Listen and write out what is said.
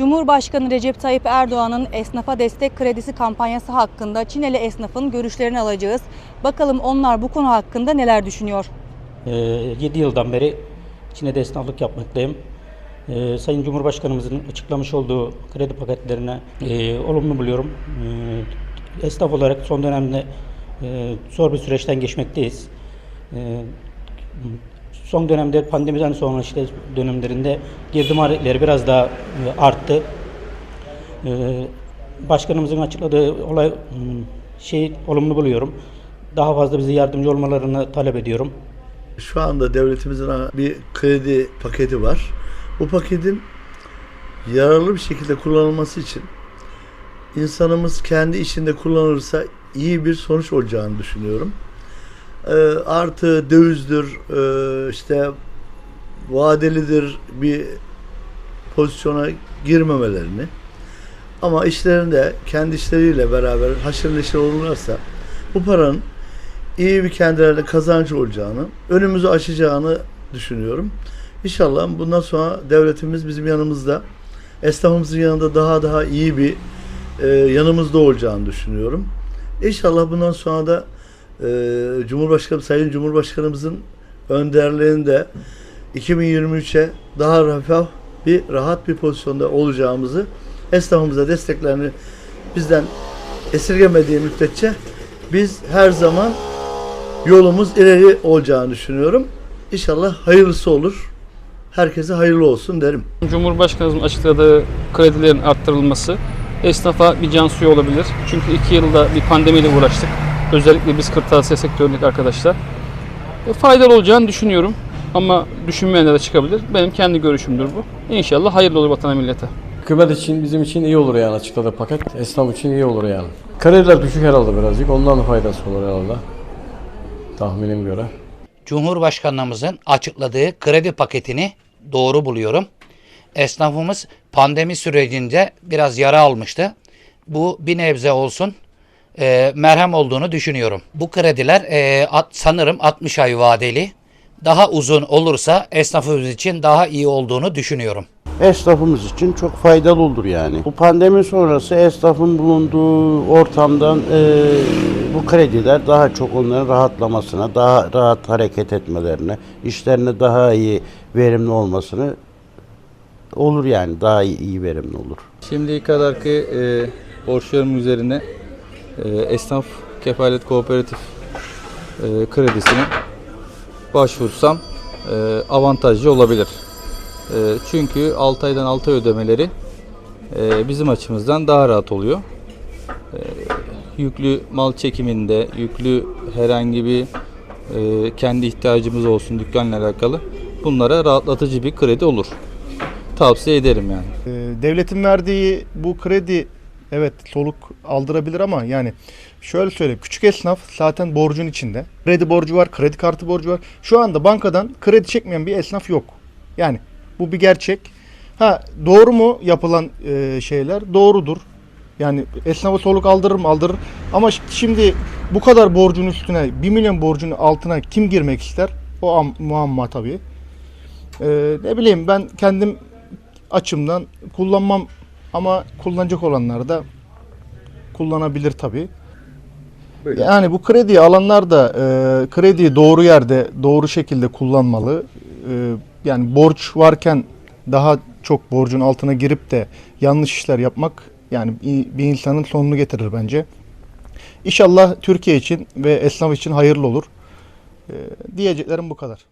Cumhurbaşkanı Recep Tayyip Erdoğan'ın esnafa destek kredisi kampanyası hakkında Çineli esnafın görüşlerini alacağız. Bakalım onlar bu konu hakkında neler düşünüyor? 7 yıldan beri Çin'de esnaflık yapmaktayım. Ee, Sayın Cumhurbaşkanımızın açıklamış olduğu kredi paketlerine e, olumlu buluyorum. Ee, esnaf olarak son dönemde e, zor bir süreçten geçmekteyiz. Ee, son dönemde pandemiden sonra işte dönemlerinde girdi maliyetleri biraz daha e, arttı. Ee, başkanımızın açıkladığı olay şey olumlu buluyorum. Daha fazla bize yardımcı olmalarını talep ediyorum. Şu anda devletimizin bir kredi paketi var. Bu paketin yararlı bir şekilde kullanılması için insanımız kendi işinde kullanırsa iyi bir sonuç olacağını düşünüyorum. Ee, artı dövizdir, e, işte vadelidir bir pozisyona girmemelerini ama işlerinde kendi işleriyle beraber haşır neşir olurlarsa bu paranın iyi bir kendilerine kazanç olacağını, önümüzü açacağını düşünüyorum. İnşallah bundan sonra devletimiz bizim yanımızda, esnafımızın yanında daha daha iyi bir e, yanımızda olacağını düşünüyorum. İnşallah bundan sonra da e, Cumhurbaşkanı Sayın Cumhurbaşkanımızın önderliğinde 2023'e daha refah bir rahat bir pozisyonda olacağımızı esnafımıza desteklerini bizden esirgemediği müddetçe biz her zaman yolumuz ileri olacağını düşünüyorum. İnşallah hayırlısı olur. Herkese hayırlı olsun derim. Cumhurbaşkanımızın açıkladığı kredilerin arttırılması esnafa bir can suyu olabilir. Çünkü iki yılda bir pandemiyle uğraştık. Özellikle biz kırtasiye sektöründeki arkadaşlar. E, faydalı olacağını düşünüyorum. Ama düşünmeyenler de çıkabilir. Benim kendi görüşümdür bu. İnşallah hayırlı olur vatana millete. Hükümet için bizim için iyi olur yani açıkladığı paket. Esnaf için iyi olur yani. Krediler düşük herhalde birazcık. Ondan da faydası olur herhalde. Tahminim göre. Cumhurbaşkanımızın açıkladığı kredi paketini doğru buluyorum. Esnafımız pandemi sürecinde biraz yara almıştı. Bu bir nebze olsun e, merhem olduğunu düşünüyorum. Bu krediler e, at- sanırım 60 ay vadeli. Daha uzun olursa esnafımız için daha iyi olduğunu düşünüyorum. esnafımız için çok faydalı olur yani. Bu pandemi sonrası esnafın bulunduğu ortamdan e, bu krediler daha çok onların rahatlamasına, daha rahat hareket etmelerine, işlerine daha iyi verimli olmasını olur yani daha iyi, iyi verimli olur. Şimdiye kadarki e, borçlarım üzerine esnaf kefalet kooperatif e, kredisine başvursam e, avantajlı olabilir. E, çünkü 6 aydan 6 ay ödemeleri bizim açımızdan daha rahat oluyor. Yüklü mal çekiminde, yüklü herhangi bir kendi ihtiyacımız olsun dükkanla alakalı bunlara rahatlatıcı bir kredi olur. Tavsiye ederim yani. Ee, devletin verdiği bu kredi evet soluk aldırabilir ama yani şöyle söyleyeyim küçük esnaf zaten borcun içinde. Kredi borcu var, kredi kartı borcu var. Şu anda bankadan kredi çekmeyen bir esnaf yok. Yani bu bir gerçek. Ha doğru mu yapılan e, şeyler? Doğrudur. Yani esnafa soluk aldırır? Aldırır. Ama şimdi bu kadar borcun üstüne, 1 milyon borcun altına kim girmek ister? O am- muamma tabii. Ee, ne bileyim ben kendim açımdan kullanmam ama kullanacak olanlar da kullanabilir tabii. Yani bu krediyi alanlar da e, krediyi doğru yerde doğru şekilde kullanmalı. E, yani borç varken daha çok borcun altına girip de yanlış işler yapmak yani bir bir insanın sonunu getirir bence. İnşallah Türkiye için ve esnaf için hayırlı olur. E, diyeceklerim bu kadar.